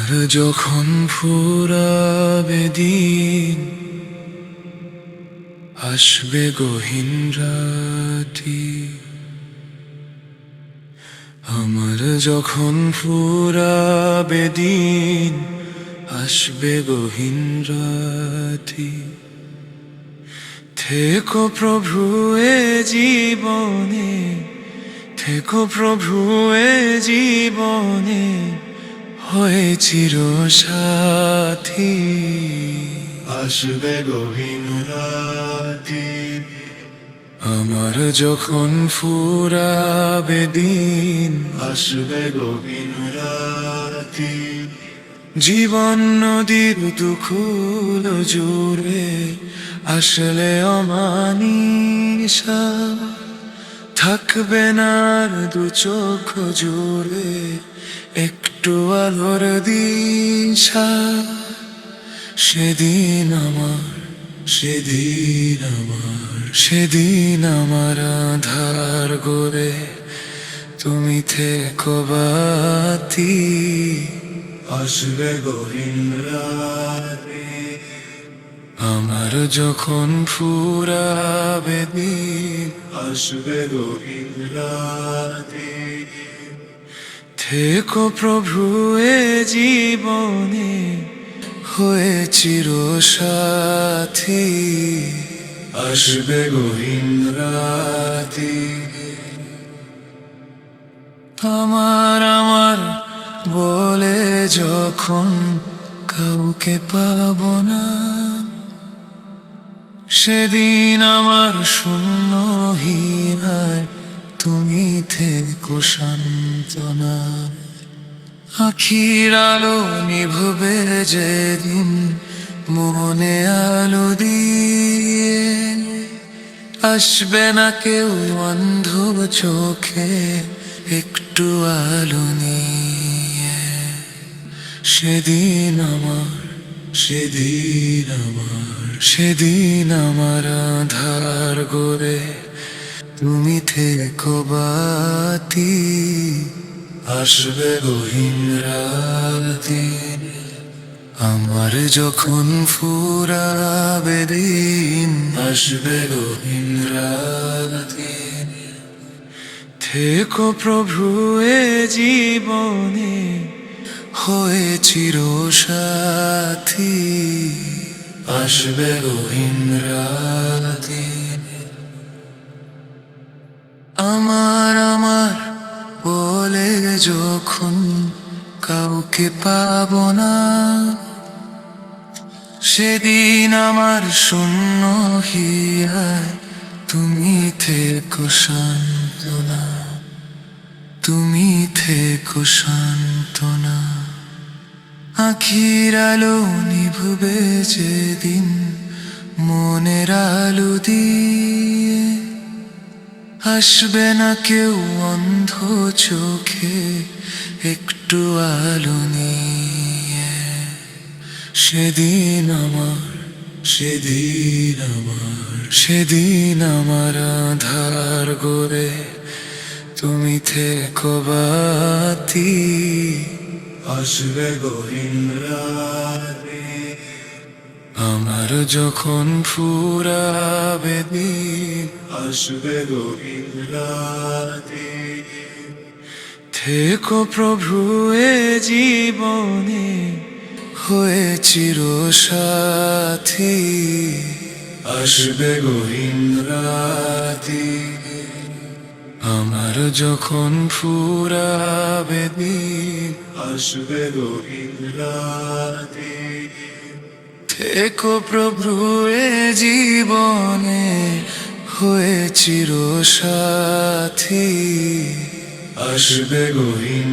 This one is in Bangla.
আমার যখন ফুরাবে দিন, আসবে গহীন রাতি। আমার যখন ফুরাবে দিন, আসবে গহীন রাতি। থেকো প্রভু এ জীবনে, থেকো প্রভু এ জীবনে। হয়ে চির সাথী। আসবে গহীন রাতি। আমার যখন ফুরাবে দিন আসবে গহীন রাতি। জীবন নদীর দুকুল জুড়ে আসলে অমানিসা থাকবে না দু চোখ জুড়ে একটু আলোর দিশা। সেদিন আমার সেদিন আমার সেদিন আমার আধার গোরে তুমি থেকো বাতি, আসবে গহীন রাতি। আমার যখন ফুরাবে দিন, আসবে গহীন রাতি। থেকো প্রভু, এ জীবনে হয়ে চির সাথী আসবে গহীন রাতি। আমার আমার বলে যখন কাউকে পাব না, সেদিন আমার শূন্য হীরায় তুমি থেকো সান্ত্বনা। আখির আলো নিভবে যেদিন, মনে আলো দিয়ে। আসবে না কেউ অন্ধ চোখে, একটু আলো নিয়ে। সেদিন আমার সেদিন আমার সেদিন আমার আধার গোরে তুমি থেকো বাতি, আসবে গহীন রাতে। আমার যখন ফুরাবে দিন, আসবে গহীন রাতে। থেকো প্রভু, এ জীবনে হয়ে চির সাথী আসবে গহীন রাতে। আমার আমার বলে যখন কাউকে পাব না, সেদিন আমার শূন্য হিয়ায় তুমি থেকো সান্ত্বনা, তুমি থেকো সান্ত্বনা। আখির আলো নিভবে যেদিন মনের আলো দিয়ে আসবে না কেউ অন্ধ চোখে, একটু আলো নিয়ে। সেদিন আমার সেদিন আমার সেদিন আমার আধার গোরে তুমি থেকো বাতি, আসবে রাতি। আমার যখন ফুরাবে দিন আসবে রাতি থেকো প্রভু এ জীবনে হয়ে চির সাথী আসবে গহীন রাতি আমার যখন ফুরাবে দিন আসবে গহীন রাতি থেকো প্রভু এ জীবনে হয়ে চির সাথী আসবে গহীন